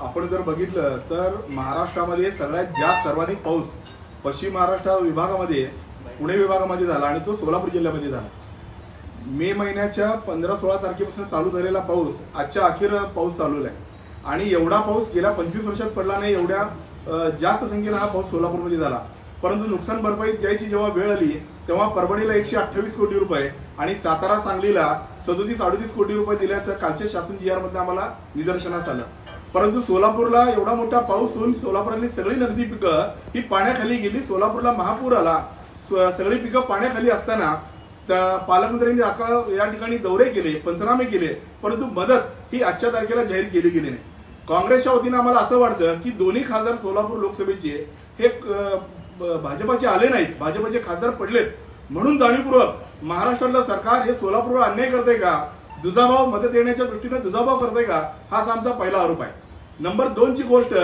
आपण जर बघितलं तर महाराष्ट्रामध्ये सगळ्यात जास्त सर्वाधिक पाऊस पश्चिम महाराष्ट्र विभागामध्ये पुणे विभागामध्ये झाला आणि तो सोलापूर जिल्ह्यामध्ये झाला. मे महिन्याच्या पंधरा सोळा तारखेपासून चालू झालेला पाऊस आजच्या अखेर पाऊस चालू आहे. आणि एवढा पाऊस गेल्या पंचवीस वर्षात पडला नाही एवढ्या जास्त संख्येनं हा पाऊस सोलापूरमध्ये झाला. परंतु नुकसान भरपाई द्यायची जेव्हा वेळ आली तेव्हा परभणीला एकशे अठ्ठावीस कोटी रुपये आणि सातारा सांगलीला सदोतीस अडोतीस कोटी रुपये दिल्याचं कालच्या शासन जी आरमध्ये आम्हाला निदर्शनास आलं. परंतु सोलापूरला एवढा मोठा पाऊस होऊन सोलापुरातली सगळी नगदी पिकं ही पाण्याखाली गेली. सोलापूरला महापूर आला. सगळी पिकं पाण्याखाली असताना त्या पालकमंत्र्यांनी आता या ठिकाणी दौरे केले पंचनामे केले परंतु मदत ही आजच्या तारखेला जाहीर केली गेली नाही. काँग्रेसच्या वतीनं आम्हाला असं वाटतं की दोन्ही खासदार सोलापूर लोकसभेचे हे भाजपाचे आले नाहीत. भाजपाचे खासदार पडलेत. म्हणून जाणीवपूर्वक महाराष्ट्रातलं सरकार हे सोलापूरवर अन्याय करतंय का? दुजाभाव मदत देण्याच्या दृष्टीने दुजाभाव करतंय का? हाच आमचा पहिला आरोप आहे. नंबर दोनची गोष्ट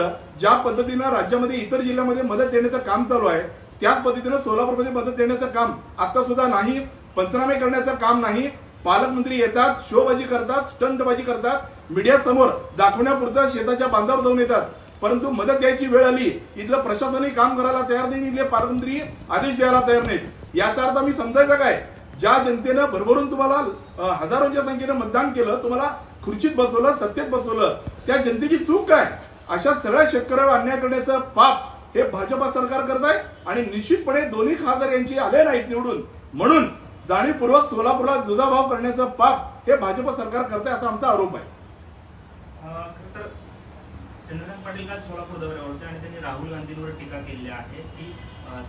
ज्या पद्धतीनं राज्यामध्ये इतर जिल्ह्यामध्ये मदत देण्याचं काम चालू आहे त्याच पद्धतीनं सोलापूरमध्ये मदत देण्याचं काम आता सुद्धा नाही पंचनामे करण्याचं काम नाही. पालकमंत्री येतात शोबाजी करतात स्टंटबाजी करतात. मीडिया समोर दाखवण्यापुरतं शेताच्या बांधावर जाऊन येतात. परंतु मदत द्यायची वेळ आली इथलं प्रशासनही काम करायला तयार नाही इथले पालकमंत्री आदेश द्यायला तयार नाहीत. याचा अर्थ मी समजायचं काय? ज्या जनतेनं भरभरून तुम्हाला हजारोच्या संख्येनं मतदान केलं तुम्हाला खुर्चीत बसवलं सत्तेत बसवलं त्या जनतेची चूक काय? अशा सगळ्या शेतकऱ्यावर अन्याय करण्याचं पाप हे भाजपा सरकार करत आहे आणि निश्चितपणे दोन्ही खासदार यांची आले नाहीत निवडून. म्हणून जाणीवपूर्वक सोलापूरला दुजाभाव करण्याचं पाप हे भाजप सरकार करत आहे असा आमचा आरोप आहे. चंद्रकांत पाटील काल सोलापूर दौऱ्यावर होते आणि त्यांनी राहुल गांधींवर टीका केली आहे की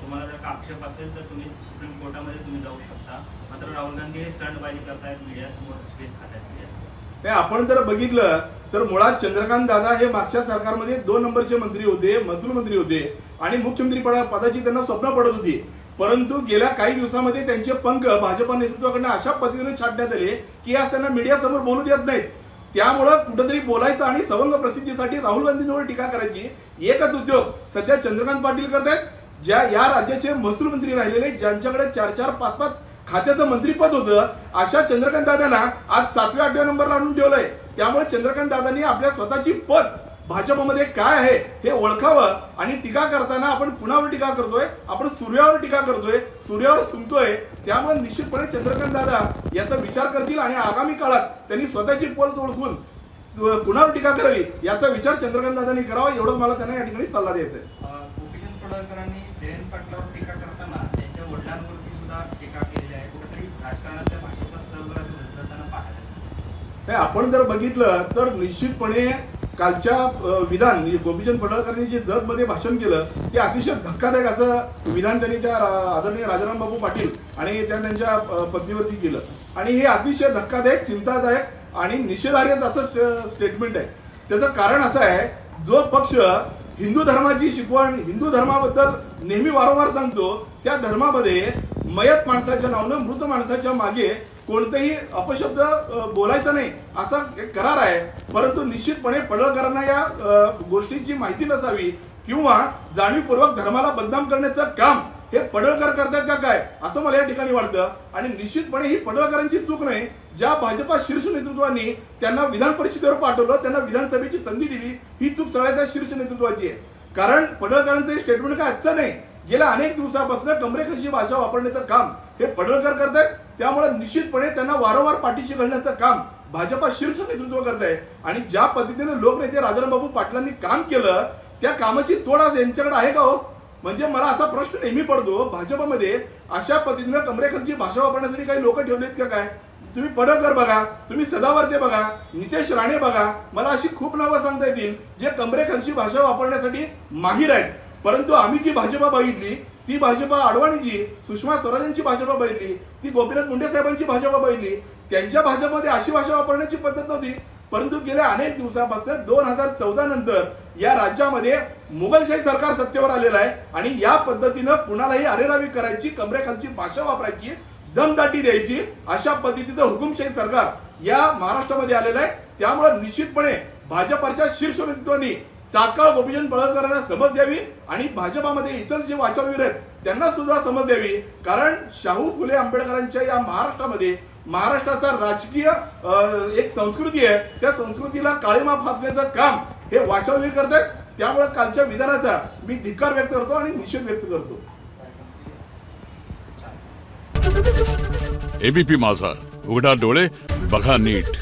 तुम्हाला जर का आक्षेप असेल तर तुम्ही सुप्रीम कोर्टामध्ये तुम्ही जाऊ शकता. मात्र राहुल गांधी हे स्टंटबाजी करतायत मीडियासमोर स्पेस खातायत मीडियासमोर आपण जर बघितलं तर मुळात चंद्रकांत दादा हे मागच्या सरकारमध्ये दोन नंबरचे मंत्री होते महसूल मंत्री होते आणि मुख्यमंत्री पदा- पदाची त्यांना स्वप्न पडत होती. परंतु गेल्या काही दिवसामध्ये त्यांचे पंख भाजपा नेतृत्वाकडनं अशा पद्धतीने छाटण्यात आले की आज त्यांना मीडिया समोर बोलू देत नाहीत. त्यामुळं कुठंतरी बोलायचं आणि सवंग प्रसिद्धीसाठी राहुल गांधींवर टीका करायची एकच उद्योग सध्या चंद्रकांत पाटील करत आहेत ज्या या राज्याचे महसूल मंत्री राहिलेले ज्यांच्याकडे चार चार पाच पाच खात्याचं मंत्रीपद होतं अशा चंद्रकांत दादांना आज सातव्या आठव्या नंबरला आणून ठेवलंय. त्यामुळे चंद्रकांत दादांनी आपल्या स्वतःची पद भाजपमध्ये काय आहे हे ओळखावं आणि टीका करताना आपण कुणावर टीका करतोय? आपण सूर्यावर टीका करतोय सूर्यावर थुंकतोय. त्यामुळे निश्चितपणे चंद्रकांत दादा याचा विचार करतील आणि आगामी काळात त्यांनी स्वतःची पद ओळखून कुणावर टीका करावी याचा विचार चंद्रकांत दादांनी करावा एवढं मला त्यांना या ठिकाणी सल्ला द्यायचा आहे. पडळकरांनी जयंत पाटलावर टीका करताना त्यांच्या वडिलांवरती सुद्धा टीका केलेली आहे. कुठेतरी राजकारणातल्या भाषेचा स्तर जरा पाहायला नाही आपण जर बघितलं तर निश्चितपणे कालच्या विधान म्हणजे गोपीचंद पडळकरांनी जे जतमध्ये भाषण केलं ते अतिशय धक्कादायक असं विधान त्यांनी त्या आदरणीय राजाराम बापू पाटील आणि त्या त्यांच्या पत्नीवरती केलं. आणि हे अतिशय धक्कादायक चिंतादायक आणि निषेधार्हच असं स्टेटमेंट आहे. त्याचं कारण असं आहे जो पक्ष हिंदू धर्माची शिकवण हिंदू धर्माबद्दल नेहमी वारंवार सांगतो त्या धर्मामध्ये मयत माणसाच्या नावानं मृत माणसाच्या मागे कोणतेही अपशब्द बोलायचा नाही असा एक करार आहे. परंतु निश्चितपणे पडळकरांना या गोष्टीची माहिती नसावी किंवा जाणीवपूर्वक धर्माला बदनाम करण्याचं काम हे पडळकर करतात का काय असं मला या ठिकाणी वाटतं. आणि निश्चितपणे ही पडळकरांची चूक नाही ज्या भाजपा शीर्ष नेतृत्वानी त्यांना विधान परिषदेवर पाठवलं त्यांना विधानसभेची संधी दिली ही चूक सगळ्या शीर्ष नेतृत्वाची आहे. कारण पडळकरांचं स्टेटमेंट काय आजचं नाही गेल्या अनेक दिवसापासून कमरेकशी भाषा वापरण्याचं काम हे पडळकर करतायत. त्यामुळे निश्चितपणे त्यांना वारंवार पाठीशी घालण्याचं काम भाजपा शीर्ष नेतृत्व करत आहे आणि ज्या पद्धतीने लोकनेते राजनबाबू पाटलांनी काम केलं त्या कामाची तोड आज यांच्याकडे आहे का हो? म्हणजे मला असा प्रश्न नेहमी पडतो भाजपमध्ये अशा पद्धतीनं कमरेखालची भाषा वापरण्यासाठी काही लोक ठेवलेत का काय? तुम्ही पडळकर बघा तुम्ही सदावर्ते बघा नितेश राणे बघा मला अशी खूप नावं सांगता येतील जे कमरेखालची भाषा वापरण्यासाठी माहीर आहेत. परंतु आम्ही जी भाजपा बघितली ती भाजपा अडवाणीची सुषमा स्वराजांची भाजपा बघितली ती गोपीनाथ मुंडे साहेबांची भाजपा बघितली त्यांच्या भाजपमध्ये अशी भाषा वापरण्याची पद्धत नव्हती. परंतु गेल्या अनेक दिवसापासून दोन हजार चौदा नंतर या राज्यामध्ये मुघलशाही सरकार सत्तेवर आलेलं आहे आणि या पद्धतीनं कुणालाही अरेरावी करायची कमरेखालची भाषा वापरायची दमदाटी द्यायची अशा पद्धतीचं हुकुमशाही सरकार या महाराष्ट्रामध्ये आलेलं आहे. त्यामुळे निश्चितपणे भाजपच्या शीर्ष नेतृत्वानी तात्काळ गोपीचंद पडळकरांना समज द्यावी आणि भाजपामध्ये इतर जे वाचववीर आहेत त्यांना सुद्धा समज द्यावी. कारण शाहू फुले आंबेडकरांच्या या महाराष्ट्रामध्ये महाराष्ट्राचा राजकीय एक संस्कृती आहे. त्या संस्कृतीला काळीमा फासण्याचं काम हे वाचालवीर करत आहेत त्यामुळे कालच्या विधानाचा मी धिक्कार व्यक्त करतो आणि निषेध व्यक्त करतो. एबीपी माझा. उघडा डोळे बघा नीट.